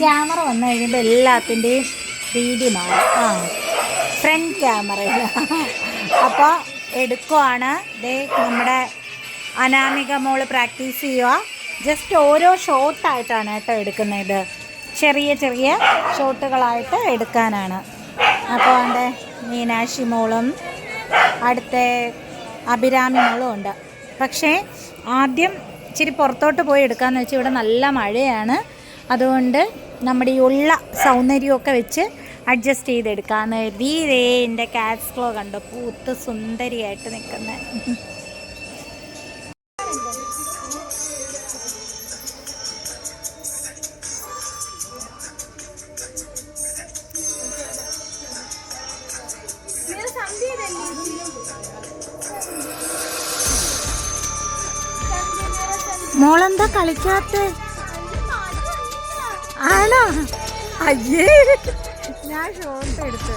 Camera വന്നു കഴിയുമ്പോൾ എല്ലാത്തിന്റെയും രീതി മാറും. ആ ഫ്രണ്ട് ക്യാമറയിൽ അപ്പോൾ എടുക്കുവാണ്. ദേ നമ്മുടെ അനാമിക മോൾ പ്രാക്ടീസ് ചെയ്യുക ജസ്റ്റ് ഓരോ ഷോട്ടായിട്ടാണ് കേട്ടോ എടുക്കുന്നത്. ചെറിയ ചെറിയ ഷോട്ടുകളായിട്ട് എടുക്കാനാണ്. അപ്പോൾ എന്റെ മീനാക്ഷി മോളും അടുത്ത അഭിരാമി മോളും ഉണ്ട്. പക്ഷേ ആദ്യം ഇച്ചിരി പുറത്തോട്ട് പോയി എടുക്കാമെന്ന് വെച്ചാൽ ഇവിടെ നല്ല മഴയാണ്. അതുകൊണ്ട് നമ്മുടെ ഈ ഉള്ള സൗന്ദര്യമൊക്കെ വെച്ച് അഡ്ജസ്റ്റ് ചെയ്തെടുക്കാമെന്ന് കരുതി. എന്റെ കാറ്റ്സ് ക്ലോ കണ്ടോ? പൂത്ത് സുന്ദരിയായിട്ട് നിൽക്കുന്നത് മോളെന്താ കളിക്കാത്ത? ആണോ? അയ്യേ. ഞാൻ ഷോട്ട് എടുത്ത്.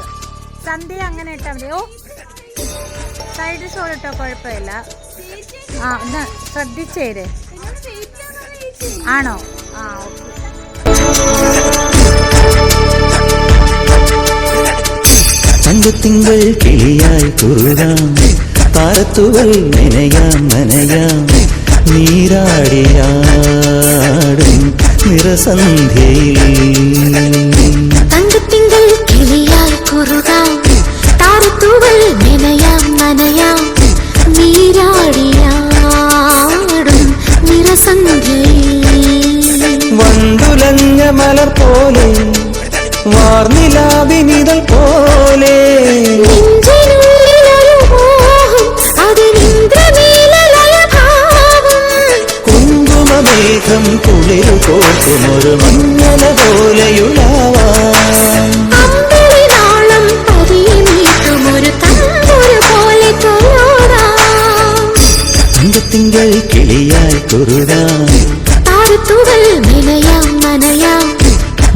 സന്ധ്യ അങ്ങനെ ഇട്ടാ മതി. ഓ. സൈഡ് ഷോട്ട് ഇട്ടോ? കുഴപ്പമില്ല. ആ ഒന്ന് ശ്രദ്ധിച്ചേര് ആണോ? ആ തിങ്കൾ കിളിയായി കുറുകാം. താരത്തുകൾ നനയാം നനയാം നീരാടിയാടും നിറസന്ധ്യയിൽ കിളിയായി കുറുകാം താരത്തൂവൽ നനയാം നനയാം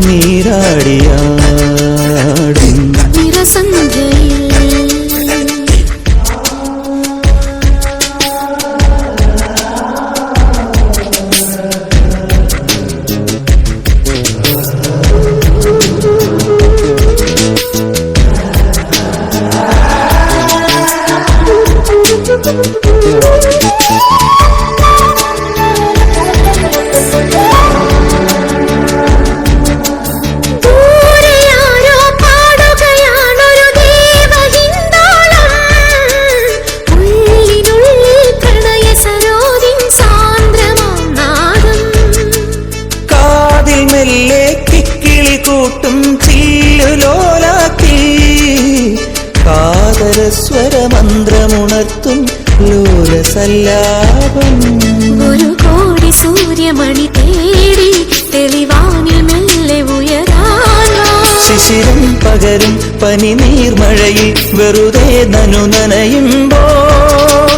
നീരാടിയാടും നിറസന്ധ്യയിൽ ദൂരെയാരോ കാതരസ്വരമന്ത്രമുണർത്തും നൂരസല്ലാപം. ഒരു കോടി സൂര്യമണി തേടി തെളിവാനിൽ മെല്ലെ ഉയരാൻ. ശിശിരം പകരും പനി നീർമഴയിൽ വെറുതെ നനു നനയുമ്പോൾ.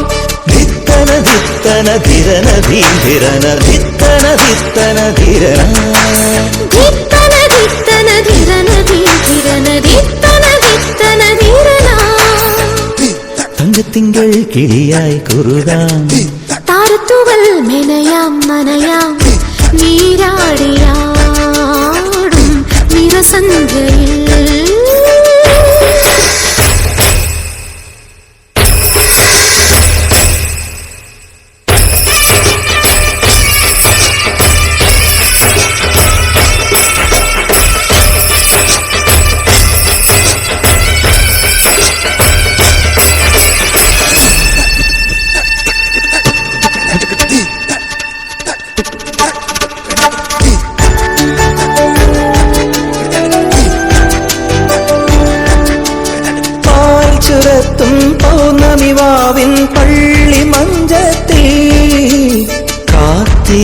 ധിത്തന ധിത്തന ധിരന ധീരന ധിത്തന ധിത്തന ധിരന തങ്കത്തിങ്കൾ കിളിയായി കുറുകാം. താരത്തുകൾ മെനയാം നനയാം നീരാടിയാടും നിറസന്ധ്യയിൽ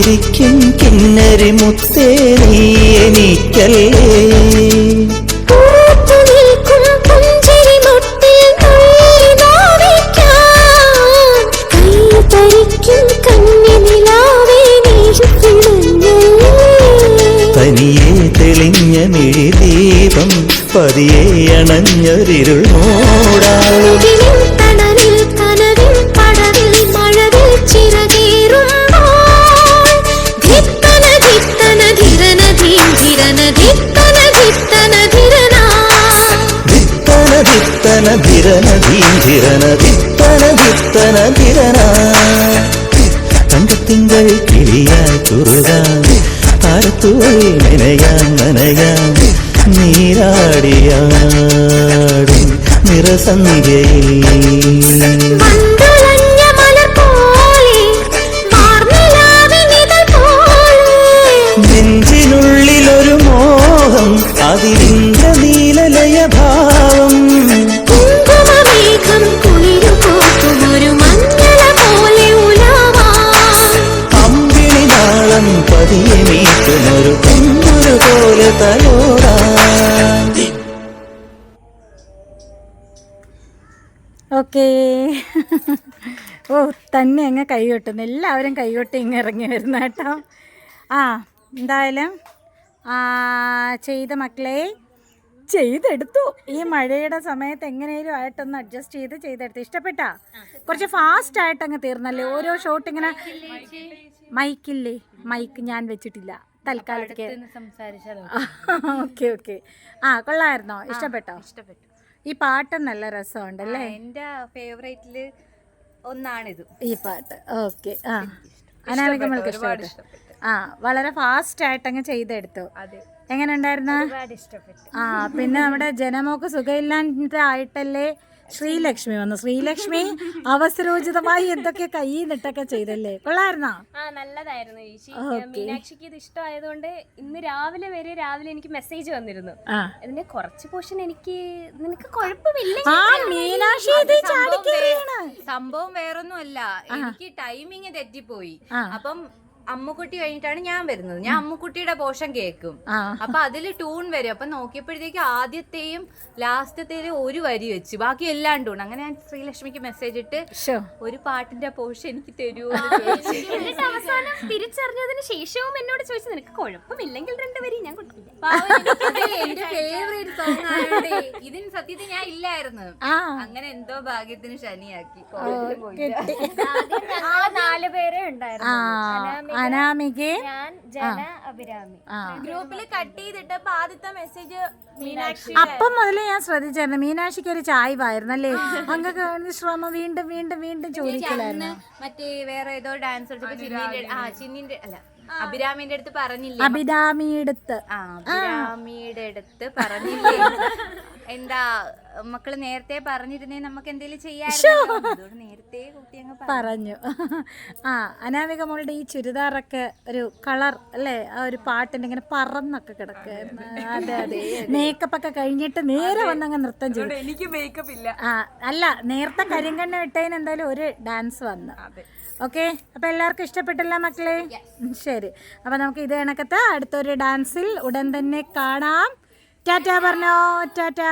കാത്തിരിക്കും കിന്നരി മുത്തേ നീ എനിക്കല്ലേ തനിയെ തെളിഞ്ഞ മിഴി ദീപം പതിയെ അണഞ്ഞൊരിരുൾ മൂടാളും ധിരന ധീരന ധിത്തന ധിത്തന ധിരന തങ്കത്തിങ്കൾ കിളിയായി കുറുകാൻ താരത്തുപോയി നനയാൻ നനയാൻ നീരാടിയാടും നിറസന്ധ്യയിൽ ഓക്കേ. ഓ തന്നെ അങ്ങ് കൈകൊട്ടുന്നു. എല്ലാവരും കൈകൊട്ടി ഇങ്ങ് ഇറങ്ങി വരുന്ന കേട്ടോ. ആ എന്തായാലും ചെയ്ത മക്കളെ ചെയ്തെടുത്തു. ഈ മഴയുടെ സമയത്ത് എങ്ങനെയും ആയിട്ടൊന്ന് അഡ്ജസ്റ്റ് ചെയ്ത് ചെയ്തെടുത്തു. ഇഷ്ടപ്പെട്ടാ? കുറച്ച് ഫാസ്റ്റ് ആയിട്ട് അങ്ങ് തീർന്നല്ലേ? ഓരോ ഷോട്ട് ഇങ്ങനെ മൈക്കില്ലേ? മൈക്ക് ഞാൻ വെച്ചിട്ടില്ല. തൽക്കാലത്തേക്ക്. Okay okay. ആ കൊള്ളായിരുന്നോ ഇഷ്ടപ്പെട്ടോ? ഇഷ്ടപ്പെട്ടു. ഈ പാട്ട് നല്ല രസമുണ്ടല്ലേ? എന്റെ ഫേവറേറ്റിൽ ഒന്നാണിത്. ഈ പാട്ട്. ഓക്കെ. ആ. അനാമിക നമ്മൾക്ക് ഇഷ്ടപ്പെട്ടു. ആ വളരെ ഫാസ്റ്റ് ആയിട്ട് അങ്ങ് ചെയ്തെടുത്തു എങ്ങനെ ഉണ്ടായിരുന്ന ആ പിന്നെ നമ്മുടെ ജനമോക്ക് സുഖമില്ലാണ്ടായിട്ടല്ലേ ശ്രീലക്ഷ്മി വന്നു. ശ്രീലക്ഷ്മി അവസരോചിതമായി എന്തൊക്കെ കൈ നിട്ടൊക്കെ ചെയ്തല്ലേ? കൊള്ളായിരുന്നോ? ആ നല്ലതായിരുന്നു. മീനാക്ഷിക്ക് ഇത് ഇഷ്ടമായതുകൊണ്ട് ഇന്ന് രാവിലെ വരെ രാവിലെ എനിക്ക് മെസ്സേജ് വന്നിരുന്നു. അതിന്റെ കുറച്ച് പോർഷൻ എനിക്ക് നിനക്ക് കുഴപ്പമില്ല. ആ മീനാക്ഷി ഇത് ചാടിക്കേറിയാണ്. സംഭവം വേറൊന്നുമല്ല. എനിക്ക് ടൈമിങ് തെറ്റിപ്പോയി. അപ്പം അമ്മുക്കുട്ടി കഴിഞ്ഞിട്ടാണ് ഞാൻ വരുന്നത്. ഞാൻ അമ്മുക്കുട്ടിയുടെ പോഷൻ കേൾക്കും അപ്പൊ അതിൽ ടൂൺ വരും. അപ്പൊ നോക്കിയപ്പോഴത്തേക്ക് ആദ്യത്തെയും ലാസ്റ്റത്തെയും ഒരു വരി വെച്ച്. ബാക്കി എല്ലാം ടൂൺ അങ്ങനെ ഞാൻ ശ്രീലക്ഷ്മിക്ക് മെസ്സേജ് ഇട്ട് ഒരു പാട്ടിന്റെ പോഷൻ എനിക്ക് തരുമോ എന്നിട്ട് അവസാനം തിരിച്ചറിഞ്ഞതിന് ശേഷവും എന്നോട് ചോദിച്ചു നിനക്ക് കുഴപ്പമില്ലെങ്കിൽ വരി ഞാൻ കൊടുക്കില്ല. എന്റെ ഫേവറേറ്റ് സോങ് ആയതുകൊണ്ട് ഇതിന് സത്യത്തിൽ ഞാൻ ഇല്ലായിരുന്നു. അങ്ങനെ എന്തോ ഭാഗ്യത്തിന് ശനിയാക്കി. നാല് പേരെ ഉണ്ടായിരുന്നു. ആ ഞാൻ ജന അഭിരാമി. ഗ്രൂപ്പിൽ കട്ട് ചെയ്തിട്ടപ്പോ ആദ്യത്തെ മെസ്സേജ് മീനാക്ഷി അപ്പം മുതലേ ഞാൻ ശ്രദ്ധിച്ചായിരുന്നു. മീനാക്ഷിക്ക് ഒരു ചായ്വായിരുന്നല്ലേ അങ്ങൊക്കെ ശ്രമം വീണ്ടും വീണ്ടും വീണ്ടും ചോദിക്കലായിരുന്നു. മറ്റേ വേറെ ഏതോ ഡാൻസ് ചിന്നിന്റെ അല്ല അഭിരാമിന്റെ അടുത്ത് പറഞ്ഞില്ല? അഭിരാമിയുടെ ആ അഭിരാമിയുടെ അടുത്ത് പറഞ്ഞില്ലേ? എന്താ മക്കൾ നേരത്തെ പറഞ്ഞിരുന്നേ നമുക്ക് എന്തെങ്കിലും അതുകൊണ്ട് നേരത്തെ കുട്ടി അങ്ങ് പറഞ്ഞു. പറഞ്ഞു. ആ അനാമിക മോളുടെ ഈ ചുരിദാറൊക്കെ ഒരു കളർ അല്ലേ? ആ ഒരു പാട്ടിന്റെ ഇങ്ങനെ പറന്നൊക്കെ കിടക്ക. അതെ. അതെ മേക്കപ്പ് ഒക്കെ കഴിഞ്ഞിട്ട് നേരെ വന്നങ്ങ് നൃത്തം ചെയ്തു. എനിക്ക് മേക്കപ്പ് ഇല്ല. ആ അല്ല നേരത്തെ കരിങ്കണ്ണ ഇട്ടതിന് എന്തായാലും ഒരു ഡാൻസ് വന്നു. ഓക്കെ? അപ്പൊ എല്ലാവർക്കും ഇഷ്ടപ്പെട്ടില്ല മക്കളെ? ശരി. അപ്പൊ നമുക്ക് ഇത് കണക്കത്തെ അടുത്തൊരു ഡാൻസിൽ ഉടൻ തന്നെ കാണാം. ടാറ്റാ പറഞ്ഞോ. ടാറ്റ.